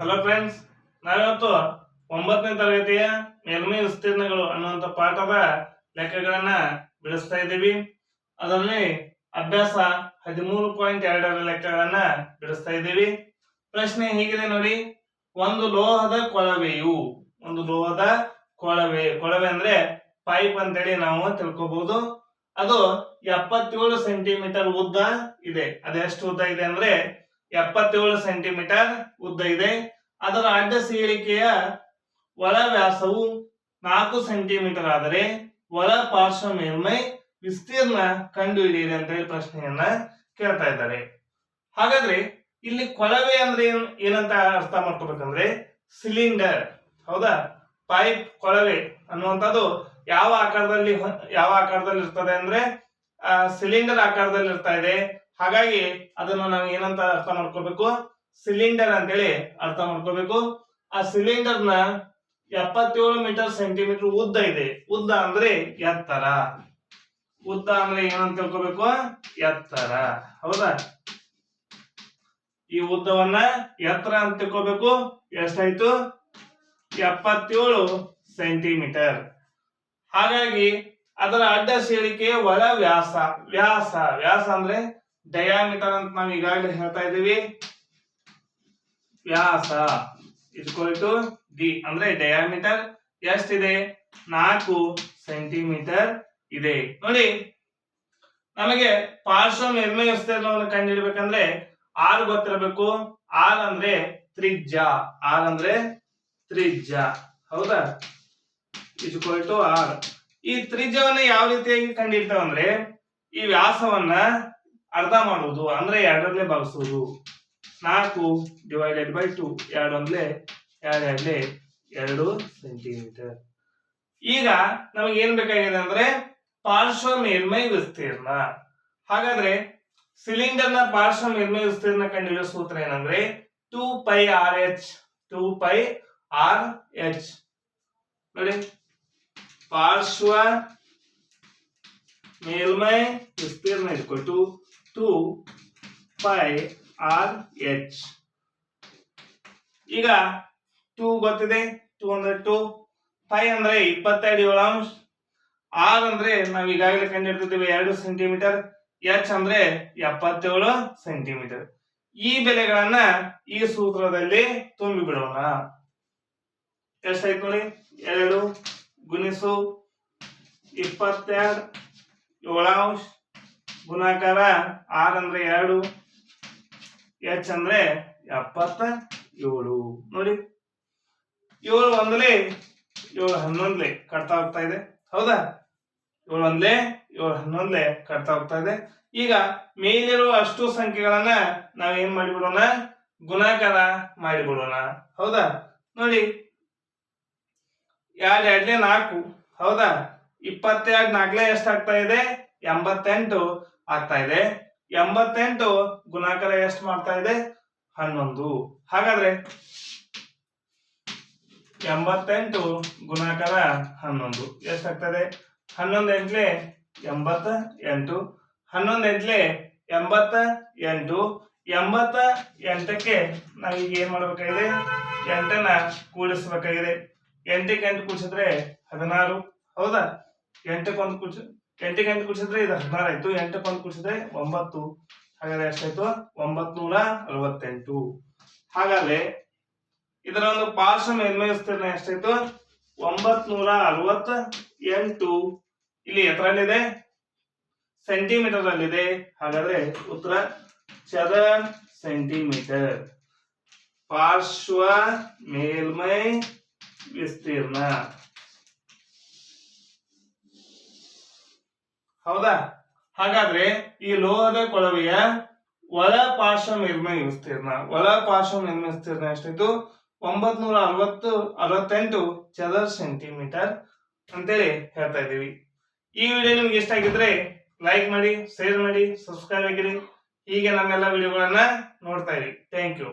Hello friends ನಾವಿವತ್ತು ಒಂಬತ್ತನೇ ತರಗತಿಯ ಮೇಲ್ಮೈ ವಿಸ್ತೀರ್ಣಗಳು ಅನ್ನುವಂಥ ಪಾಠದ ಲೆಕ್ಕಗಳನ್ನ ಬಿಡಿಸ್ತಾ ಇದ್ದೀವಿ. ಅದರಲ್ಲಿ ಅಭ್ಯಾಸ ಹದಿಮೂರು ಪಾಯಿಂಟ್ ಎರಡರ ಲೆಕ್ಕಗಳನ್ನ ಬಿಡಿಸ್ತಾ ಇದ್ದೀವಿ. ಪ್ರಶ್ನೆ ಹೀಗಿದೆ ನೋಡಿ, ಒಂದು ಲೋಹದ ಕೊಳವೆಯು, ಒಂದು ಲೋಹದ ಕೊಳವೆ ಕೊಳವೆ ಅಂದ್ರೆ ಪೈಪ್ ಅಂತೇಳಿ ನಾವು ತಿಳ್ಕೊಬಹುದು ಅದು ಎಪ್ಪತ್ತೇಳು ಸೆಂಟಿಮೀಟರ್ ಉದ್ದ ಇದೆ. ಅದೆಷ್ಟು ಉದ್ದ ಇದೆ ಅಂದ್ರೆ ಎಪ್ಪತ್ತೇಳು ಸೆಂಟಿಮೀಟರ್ ಉದ್ದ ಇದೆ. ಅದರ ಅಡ್ಡ ಸೀಳಿಕೆಯ ಒಳ ವ್ಯಾಸವು ನಾಲ್ಕು ಸೆಂಟಿಮೀಟರ್ ಆದರೆ ಒಳ ಪಾರ್ಶ್ವ ಮೇಲ್ಮೈ ವಿಸ್ತೀರ್ಣ ಕಂಡು ಹಿಡಿಯಿರಿ ಅಂತ ಹೇಳಿ ಪ್ರಶ್ನೆಯನ್ನ ಕೇಳ್ತಾ ಇದ್ದಾರೆ. ಹಾಗಾದ್ರೆ ಇಲ್ಲಿ ಕೊಳವೆ ಅಂದ್ರೆ ಏನ್ ಏನಂತ ಅರ್ಥ ಮಾಡ್ಕೋಬೇಕಂದ್ರೆ ಸಿಲಿಂಡರ್, ಹೌದಾ? ಪೈಪ್ ಕೊಳವೆ ಅನ್ನುವಂಥದ್ದು ಯಾವ ಆಕಾರದಲ್ಲಿ ಯಾವ ಆಕಾರದಲ್ಲಿ ಇರ್ತದೆ ಅಂದ್ರೆ ಸಿಲಿಂಡರ್ ಆಕಾರದಲ್ಲಿ ಇರ್ತಾ ಇದೆ. ಹಾಗಾಗಿ ಅದನ್ನ ನಾವು ಏನಂತ ಅರ್ಥ ಮಾಡ್ಕೋಬೇಕು ಸಿಲಿಂಡರ್ ಅಂತೇಳಿ ಅರ್ಥ ಮಾಡ್ಕೋಬೇಕು ಆ ಸಿಲಿಂಡರ್ನ ಎಪ್ಪತ್ತೇಳು ಮೀಟರ್ ಸೆಂಟಿಮೀಟರ್ ಉದ್ದ ಇದೆ. ಉದ್ದ ಅಂದ್ರೆ ಎತ್ತರ. ಉದ್ದ ಅಂದ್ರೆ ಏನಂತ ತಿಳ್ಕೋಬೇಕು? ಎತ್ತರ. ಹೌದಾ? ಈ ಉದ್ದವನ್ನ ಎತ್ತರ ಅಂತ ತಿಳ್ಕೋಬೇಕು. ಎಷ್ಟಾಯ್ತು? ಎಪ್ಪತ್ತೇಳು ಸೆಂಟಿಮೀಟರ್ ಹಾಗಾಗಿ ಅದರ ಅಡ್ಡ ಸೇರಿಕೆ ಒಳ ವ್ಯಾಸ. ವ್ಯಾಸ. ವ್ಯಾಸ ಅಂದ್ರೆ? ಡಯಾಮೀಟರ್ ಅಂತ ನಾವು ಈಗಾಗಲೇ ಹೇಳ್ತಾ ಇದ್ದೀವಿ. ವ್ಯಾಸ ಇದು ಟು ಡಿ ಅಂದ್ರೆ ಡಯಾಮೀಟರ್ ಎಷ್ಟಿದೆ? ನಾಲ್ಕು ಸೆಂಟಿಮೀಟರ್ ಇದೆ. ನೋಡಿ, ನಮಗೆ ಪಾರ್ಶ್ವ ಮೇಲ್ಮೈ ವಿಸ್ತೀರ್ಣವನ್ನು ಕಂಡುಹಿಡಬೇಕಂದ್ರೆ ಆರ್ ಗೊತ್ತಿರಬೇಕು. ಆರ್ ಅಂದ್ರೆ ತ್ರಿಜ್ಯ. ಆರ್ ಅಂದ್ರೆ ತ್ರಿಜ್ಯ. ಹೌದಾ? ಟು ಆರ್ ಈ ತ್ರಿಜ್ಯವನ್ನ ಯಾವ ರೀತಿಯಾಗಿ ಕಂಡುಹಿಡ್ತೇವೆ ಅಂದ್ರೆ, ಈ ವ್ಯಾಸವನ್ನ ಅರ್ಧ ಮಾಡುವುದು, ಅಂದ್ರೆ ಎರಡರಲ್ಲೇ ಭಾಗಿಸುವುದು ನಾಲ್ಕು ಡಿವೈಡೆಡ್ ಬೈ ಟು ಎರಡು ಅಂದ್ರೆ ಎರಡು ಸೆಂಟಿಮೀಟರ್ ಈಗ ನಮಗೆ ಏನ್ ಬೇಕಾಗಿದೆ ಅಂದ್ರೆ ಪಾರ್ಶ್ವ ಮೇಲ್ಮೈ ವಿಸ್ತೀರ್ಣ. ಹಾಗಾದ್ರೆ ಸಿಲಿಂಡರ್ನ ಪಾರ್ಶ್ವ ಮೇಲ್ಮೈ ವಿಸ್ತೀರ್ಣ ಕಂಡುಹಿಡಿಯೋ ಸೂತ್ರ ಏನಂದ್ರೆ two pi R H two pi R H ನೋಡಿ ಪಾರ್ಶ್ವ ಮೇಲ್ಮೈ ವಿಸ್ತೀರ್ಣ ಇಟ್ಕೊಲ್ ಟು ಪೈ ಆರ್ ಎಚ್ ಈಗ ಟೂ ಗೊತ್ತಿದೆ? ಟೂ ಅಂದ್ರೆ ಟೂ ಫೈ ಅಂದ್ರೆ ಇಪ್ಪತ್ತೆರಡು ಏಳಾಂಶ ಆರ್ ಅಂದ್ರೆ ನಾವ್ ಈಗಾಗಲೇ ಕಂಡಿಡ್ತಿದ್ದೇವೆ ಎರಡು ಸೆಂಟಿಮೀಟರ್ ಎಚ್ ಅಂದ್ರೆ ಎಪ್ಪತ್ತೇಳು ಸೆಂಟಿಮೀಟರ್ ಈ ಬೆಲೆಗಳನ್ನ ಈ ಸೂತ್ರದಲ್ಲಿ ತುಂಬಿ ಬಿಡೋಣ ಎಷ್ಟಾಯ್ತು ನೋಡಿ? ಎರಡು ಗುಣಿಸು ಇಪ್ಪತ್ತೆರಡು ಏಳಾಂಶ ಗುಣಾಕಾರ ಆರ್ ಅಂದ್ರೆ ಎರಡು, ಎಚ್ ಅಂದ್ರೆ ಎಪ್ಪತ್ತ ಏಳು. ನೋಡಿ, ಏಳು ಒಂದ್ಲೇ, ಏಳು ಹನ್ನೊಂದ್ಲೆ ಕಟ್ತಾ ಹೋಗ್ತಾ ಇದೆ. ಹೌದಾ? ಏಳು ಒಂದ್ಲೆ, ಏಳು ಹನ್ನೊಂದ್ಲೆ ಕಟ್ತಾ ಹೋಗ್ತಾ ಇದೆ. ಈಗ ಮೇಲಿರುವ ಅಷ್ಟು ಸಂಖ್ಯೆಗಳನ್ನ ನಾವ್ ಏನ್ ಮಾಡಿಬಿಡೋಣ? ಗುಣಾಕಾರ ಮಾಡಿಬಿಡೋಣ. ಹೌದಾ? ನೋಡಿ, ಎರಡು ಎರಡ್ಲೆ ನಾಲ್ಕು. ಹೌದಾ? ಇಪ್ಪತ್ತೆರಡು ನಾಲ್ಕಲೆ ಎಷ್ಟಾಗ್ತಾ ಇದೆ? ಎಂಬತ್ತೆಂಟು. ಆಗ್ತಾ ಇದೆ. ಎಂಬತ್ತೆಂಟು ಗುಣಾಕಾರ ಎಷ್ಟು ಮಾಡ್ತಾ ಇದೆ? ಹನ್ನೊಂದು. ಹಾಗಾದ್ರೆ ಎಂಬತ್ತೆಂಟು ಗುಣಾಕಾರ ಹನ್ನೊಂದು. ಎಷ್ಟಾಗ್ತದೆ ಹನ್ನೊಂದು ಎಂಟ್ಲೆ ಎಂಬತ್ತ ಎಂಟು ಹನ್ನೊಂದು ಎಂಟ್ಲೆ ಎಂಬತ್ತ ಎಂಟು ಎಂಬತ್ತ ಎಂಟಕ್ಕೆ ನಾವೀಗ ಏನ್ ಮಾಡ್ಬೇಕಾಗಿದೆ? ಎಂಟನ್ನ ಕೂಡಿಸ್ಬೇಕಾಗಿದೆ. ಎಂಟಕ್ಕೆ ಎಂಟು ಕೂಡಿಸಿದ್ರೆ ಹದಿನಾರು. ಹೌದಾ? ಎಂಟಕ್ಕೊಂದು ಕೂಡಿಸ್ ಎಂಟಕ್ಕೆ ಎಂಟು ಕೂಡಿಸಿದ್ರೆ ಇದು ಹದಿನಾರು ಆಯ್ತು. ಎಂಟಕ್ಕೆ ಒಂದು ಕೂಡಿಸಿದ್ರೆ ಒಂಬತ್ತು. ಹಾಗಾದ್ರೆ ಎಷ್ಟಾಯ್ತು? ಒಂಬತ್ ನೂರ ಅರವತ್ತೆಂಟು. ಹಾಗಾದ್ರೆ ಇದರ ಒಂದು ಪಾರ್ಶ್ವ ಮೇಲ್ಮೈ ವಿಸ್ತೀರ್ಣ ಎಷ್ಟಾಯ್ತು? ಒಂಬತ್ ನೂರ ಅರವತ್ತ ಎಂಟು ಇಲ್ಲಿ ಎತ್ತರಲ್ಲಿದೆ. ಸೆಂಟಿಮೀಟರ್ ಅಲ್ಲಿದೆ. ಹಾಗಾದ್ರೆ ಉತ್ತರ ಚದರ ಸೆಂಟಿಮೀಟರ್ ಪಾರ್ಶ್ವ ಮೇಲ್ಮೈ ವಿಸ್ತೀರ್ಣ. ಹೌದಾ? ಹಾಗಾದ್ರೆ ಈ ಲೋಹದ ಕೊಳವೆಯ ಒಳ ಪಾರ್ಶ್ವ ಮೇಲ್ಮೈ ವಿಸ್ತೀರ್ಣ, ಒಳ ಪಾರ್ಶ್ವ ಮೇಲ್ಮೈ ವಿಸ್ತೀರ್ಣ ಎಷ್ಟಿತ್ತು? ಒಂಬತ್ ನೂರ ಅರವತ್ತು ಅರವತ್ತೆಂಟು ಚದರ ಸೆಂಟಿಮೀಟರ್ ಅಂತೇಳಿ ಹೇಳ್ತಾ ಇದೀವಿ ಈ ವಿಡಿಯೋ ನಿಮ್ಗೆ ಇಷ್ಟ ಆಗಿದ್ರೆ ಲೈಕ್ ಮಾಡಿ ಶೇರ್ ಮಾಡಿ ಸಬ್ಸ್ಕ್ರೈಬ್ ಆಗಿರಿ. ಹೀಗೆ ನಮ್ಮೆಲ್ಲ ವಿಡಿಯೋಗಳನ್ನ ನೋಡ್ತಾ ಇರಿ. Thank you